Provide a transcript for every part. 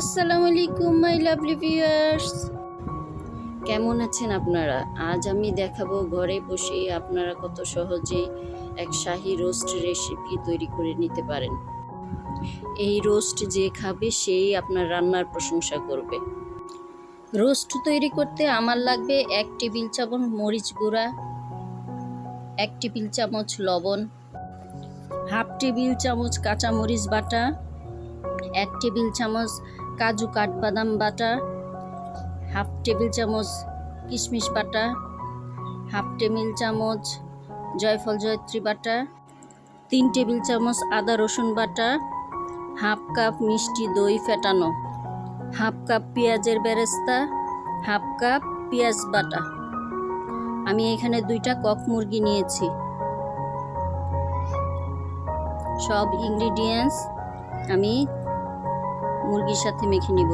আসসালামু আলাইকুম my lovely viewers কেমন আছেন আপনারা? আজ আমি দেখাবো ঘরে বসে আপনারা কত সহজে এক শাহি রোস্ট রেসিপি তৈরি করে নিতে পারেন। এই রোস্ট যে খাবে, সেই আপনার রান্নার প্রশংসা করবে। রোস্ট তৈরি করতে আমার লাগবে এক টেবিল চামচ মরিচ গুঁড়া, এক টেবিল চামচ লবণ, হাফ টেবিল চামচ কাঁচা মরিচ বাটা, এক টেবিল চামচ কাজু, কাঠবাদাম বাটা, হাফ টেবিল চামচ কিশমিশ বাটা, হাফ টেবিল চামচ জয়ফল জয়ত্রী বাটা, তিন টেবিল চামচ আদা রসুন বাটা, হাফ কাপ মিষ্টি দই ফেটানো, হাফ কাপ পেঁয়াজের বেরেস্তা, হাফ কাপ পেঁয়াজ বাটা। আমি এখানে দুইটা কক মুরগি নিয়েছি। সব ইনগ্রিডিয়েন্টস আমি মুরগির সাথে মেখে নিব।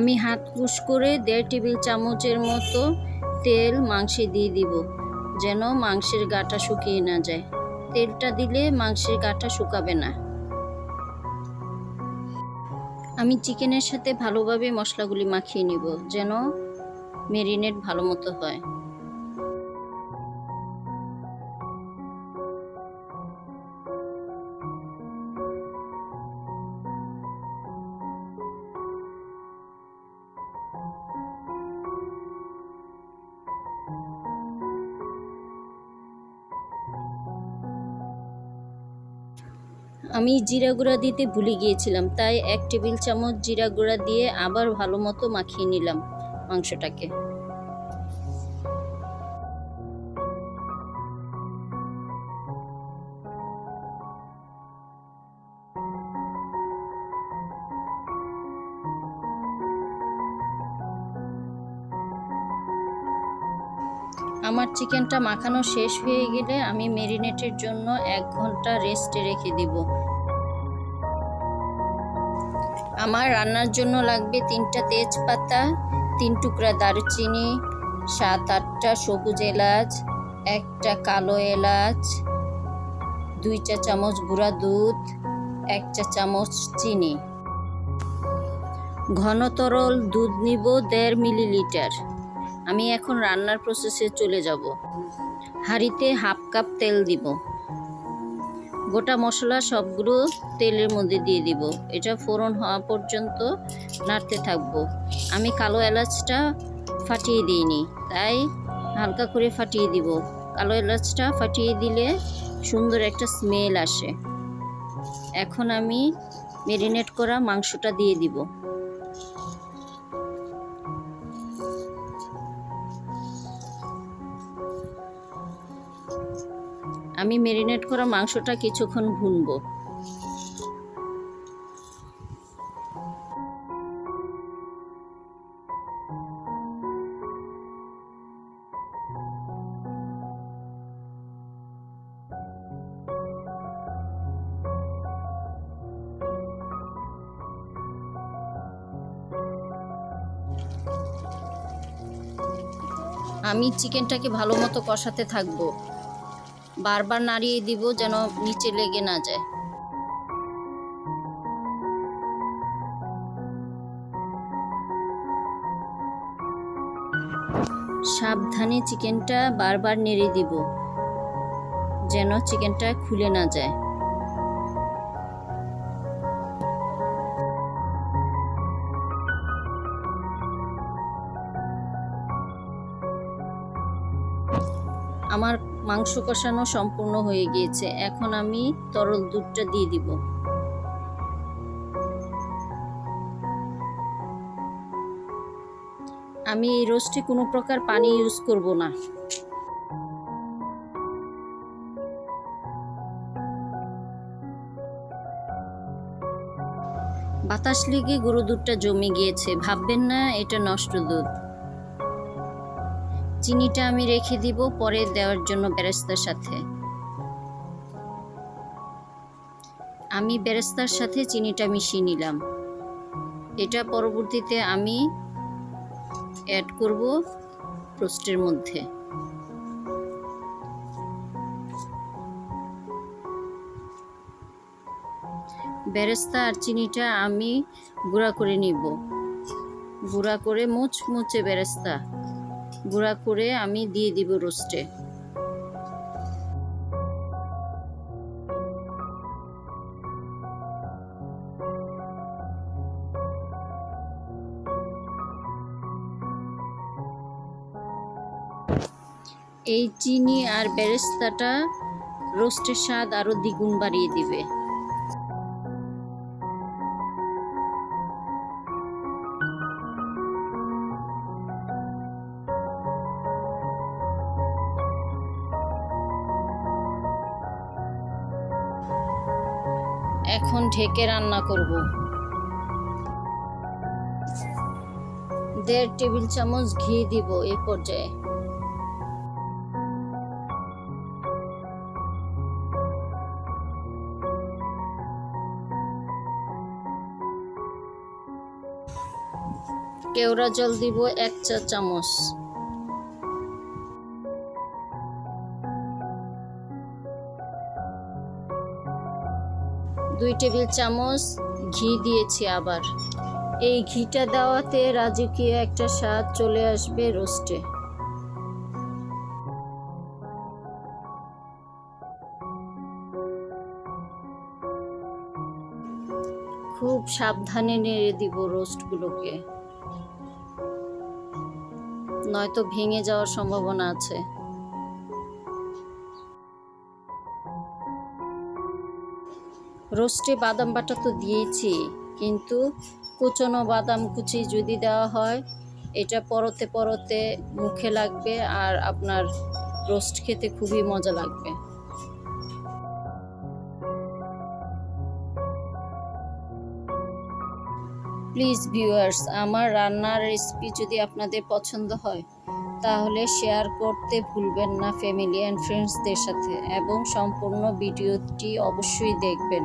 আমি হাত কুশ করে দেড় টেবিল চামচের মতো তেল মাংসে দিয়ে দিব, যেন মাংসের গাটা শুকিয়ে না যায়। তেলটা দিলে মাংসের গাটা শুকাবে না। আমি চিকেনের সাথে ভালোভাবে মশলাগুলি মাখিয়ে নিব, যেন মেরিনেট ভালো মতো হয়। আমি জিরা গুঁড়া দিতে ভুলে গিয়েছিলাম, তাই এক টেবিল চামচ জিরা গুঁড়া দিয়ে আবার ভালো মতো মাখিয়ে নিলাম মাংসটাকে। আমার চিকেনটা মাখানো শেষ হয়ে গেলে আমি মেরিনেটের জন্য এক ঘণ্টা রেস্টে রেখে দিব। আমার রান্নার জন্য লাগবে তিনটা তেজপাতা, তিন টুকরা দারুচিনি, সাত আটটা সবুজ এলাচ, একটা কালো এলাচ, দুই চা চামচ গুঁড়া দুধ এক চা চামচ চিনি। ঘন তরল দুধ নিব দেড় মিলিলিটার। আমি এখন রান্নার প্রসেসে চলে যাব। হাঁড়িতে হাফ কাপ তেল দিব। গোটা মশলা সবগুলো তেলের মধ্যে দিয়ে দিব। এটা ফোড়ন হওয়া পর্যন্ত নাড়তে থাকব। আমি কালো এলাচটা ফাটিয়ে দিইনি, তাই হালকা করে ফাটিয়ে দিব। কালো এলাচটা ফাটিয়ে দিলে সুন্দর একটা স্মেল আসে। এখন আমি মেরিনেট করা মাংসটা দিয়ে দিব। আমি মেরিনেট করা মাংসটা কিছুক্ষণ ভুনবো। আমি চিকেনটাকে ভালো মতো কষাতে থাকব। বারবার নাড়িয়ে দিব যেন নিচে লেগে না যায়। সাবধানে চিকেনটা বারবার নেড়ে দিব, যেন চিকেনটা খুলে না যায়। মাংস কষানো সম্পূর্ণ হয়ে গিয়েছে। এখন আমি তরল দুধটা দিয়ে দিব। আমি এই রোস্টে কোনো প্রকার পানি ইউজ করব না। বাতাস লেগে গরু দুধটা জমে গিয়েছে। ভাববেন না, এটা নষ্ট দুধ। চিনিটা আমি রেখে দিব, পরে দেওয়ার জন্য বেরেস্তার সাথে। আমি বেরেস্তার সাথে চিনিটা মিশিয়ে নিলাম। এটা পরবর্তীতে আমি অ্যাড করব রোস্টের মধ্যে। বেরেস্তা আর চিনিটা আমি গুঁড়া করে নিব। গুঁড়া করে মুচমুচে বেরেস্তা গুঁড়া করে আমি দিয়ে দিব রোস্টে। এই চিনি আর বেরেস্তাটা রোস্টের স্বাদ আরও দ্বিগুণ বাড়িয়ে দিবে। এখন ঢেকে রান্না করব। দেড় টেবিল চামচ ঘি দিব এই পর্যায়ে। কেওড়া জল দিব এক চা চামচ। দুই টেবিল চামচ ঘি দিয়েছি আবার। এই ঘিটা দেওয়াতে রাজকীয় একটা স্বাদ চলে আসবে রোস্টে। খুব সাবধানে নেড়ে দিব রোস্টগুলোকে। নয়তো ভেঙে যাওয়ার সম্ভাবনা আছে। রোস্টে বাদাম বাটা তো দিয়েছি, কিন্তু কুচনো বাদাম কুচি যদি দেওয়া হয়, এটা পরতে পরতে মুখে লাগবে আর আপনার রোস্ট খেতে খুবই মজা লাগবে। প্লিজ ভিউয়ার্স, আমার রান্নার রেসিপি যদি আপনাদের পছন্দ হয়, তাহলে শেয়ার করতে ভুলবেন না ফ্যামিলি অ্যান্ড ফ্রেন্ডসদের সাথে এবং সম্পূর্ণ ভিডিওটি অবশ্যই দেখবেন।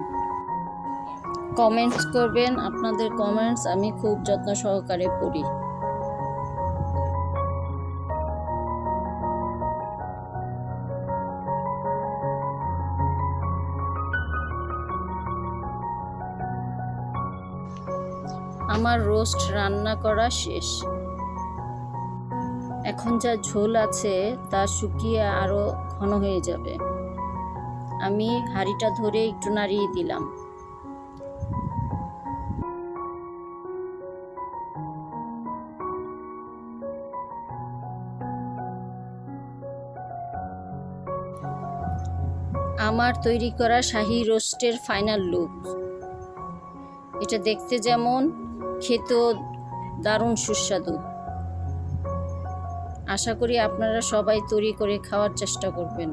কমেন্টস করবেন, আপনাদের কমেন্টস আমি খুব যত্ন সহকারে পড়ি। আমার রোস্ট রান্না করা শেষ। এখন যা ঝোল আছে তা শুকিয়ে আরও ঘন হয়ে যাবে। আমি হাঁড়িটা ধরে একটু নাড়িয়ে দিলাম। আমার তৈরি করা শাহি রোস্টের ফাইনাল লুক। এটা দেখতে যেমন খেতেও দারুণ সুস্বাদু। আশা করি আপনারা সবাই তৈরি করে খাওয়ার চেষ্টা করবেন।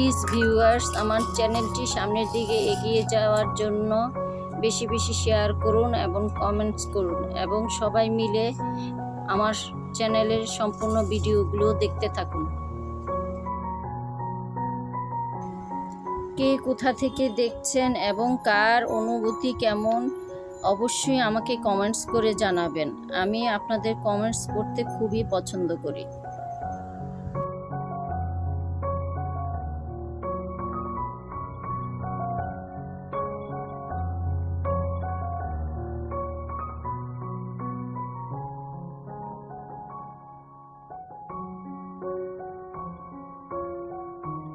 প্লিজ ভিউয়ার্স, আমার চ্যানেলটি সামনের দিকে এগিয়ে যাওয়ার জন্য বেশি বেশি শেয়ার করুন এবং কমেন্টস করুন এবং সবাই মিলে আমার চ্যানেলের সম্পূর্ণ ভিডিওগুলো দেখতে থাকুন। কে কোথা থেকে দেখছেন এবং কার অনুভূতি কেমন, অবশ্যই আমাকে কমেন্টস করে জানাবেন। আমি আপনাদের কমেন্টস পড়তে খুবই পছন্দ করি।